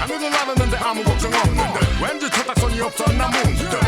아무도 나르는데 아무 걱정 없는데. 왠지 초딱선이 없어 나 문득